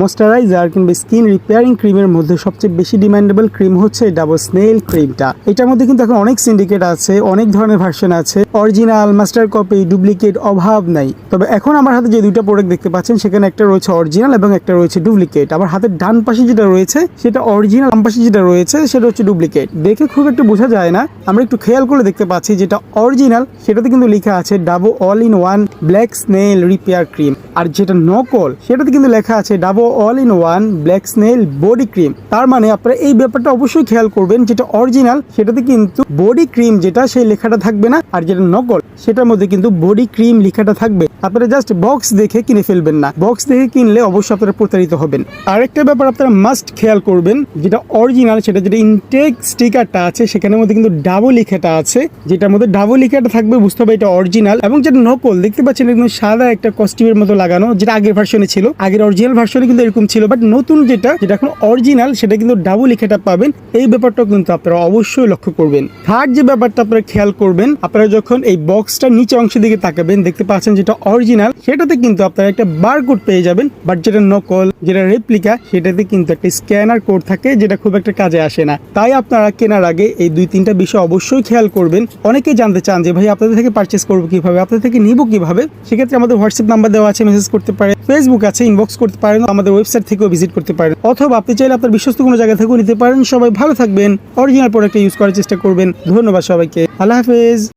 Moisturiser কিংবা skin repairing ক্রিমের মধ্যে সবচেয়ে বেশি ডিমান্ডেবল ক্রিম হচ্ছে ডাবল স্নেল ক্রিমটা। এটার মধ্যে কিন্তু এখন অনেক সিন্ডিকেট আছে, অনেক ধরনের ভার্সন আছে। অরিজিনাল মাস্টার কপি ডুপ্লিকেট অভাব নাই। তবে এখন আমার হাতে যে দুইটা প্রোডাক্ট দেখতে পাচ্ছেন, সেখানে একটা রয়েছে অরিজিনাল এবং একটা রয়েছে ডুপ্লিকেট আমার হাতের ডান পাশে যেটা রয়েছে, সেটা অরিজিনাল বাম পাশে যেটা রয়েছে, সেটা হচ্ছে ডুপ্লিকেট দেখে খুব একটা বোঝা যায় না। আমরা একটু খেয়াল করে দেখতে পাচ্ছি যেটা অরিজিনাল সেটাতে কিন্তু লেখা আছে Dabo all in one black snail repair cream আর যেটা নকল, সেটাতে কিন্তু লেখা আছে Dabo all in one black snail body cream তার মানে আপনারা এই ব্যাপারটা অবশ্যই খেয়াল করবেন, যেটা অরিজিনাল সেটাতে কিন্তু বডি ক্রিম যেটা, সেই লেখাটা থাকবে না, আর যেটা নকল। সেটার মধ্যে কিন্তু বডি ক্রিম লেখাটা থাকবে। আপনারা জাস্ট বক্স দেখে কিনে ফেলবেন না। বক্স দেখে কিনলে অবশ্যই আপনারা প্রতারিত হবেন। আরেকটা ব্যাপার আপনারা মাস্ট খেয়াল করবেন, যেটা অরিজিনাল সেটা যেটা ইনটেক স্টিকারটা আছে, সেখানের মধ্যে কিন্তু ডাবল লেখাটা আছে। যেটার মধ্যে ডাবল লেখাটা থাকবে, বুঝতে হবে এটা অরিজিনাল এবং যেটা নকল, দেখতে পাচ্ছেন একদম সাদা একটা কস্টিউমের মতো লাগানো, যেটা আগের ভার্সনে ছিল। আগের অরিজিনাল ভার্সনে কিন্তু এরকম ছিল বাট নতুন যেটা যেটা এখন অরিজিনাল সেটা কিন্তু ডাবল লেখাটা পাবেন। এই ব্যাপারটাও কিন্তু আপনারা অবশ্যই লক্ষ্য করবেন। থার্ড যে ব্যাপারটা আপনারা খেয়াল করবেন, আপনারা যখন এই বক্সটার নিচে অংশের দিকে তাকাবেন, দেখতে পাচ্ছেন যেটা অরিজিনাল সেটাতে কিন্তু আপনারা একটা বারকোড পেয়ে যাবেন বাট যেটা নকল, যেটা রেপ্লিকা সেটাতে কিন্তু একটা স্ক্যানার কোড থাকে যেটা খুব একটা কাজে আসে না। তাই আপনারা কেনার আগে এই দুই তিনটা বিষয় অবশ্যই খেয়াল করবেন। অনেকেই জানতে চান যে, ভাই, আপনাদের থেকে পারচেস করব কীভাবে? আপনাদের থেকে নিব কীভাবে? সেক্ষেত্রে আমাদের হোয়াটসঅ্যাপ নাম্বার দেওয়া আছে মেসেজ করতে পারেন ফেসবুক আছে ইনবক্স করতে পারেন, আমাদের ওয়েবসাইট থেকেও ভিজিট করতে পারেন। অথবা আপনি চাইলে আপনার বিশ্বস্ত কোনো জায়গা থেকেও নিতে পারেন। সবাই ভালো থাকবেন অরিজিনাল প্রোডাক্ট ইউজ করার চেষ্টা করবেন। ধন্যবাদ সবাইকে। আল্লাহ হাফেজ।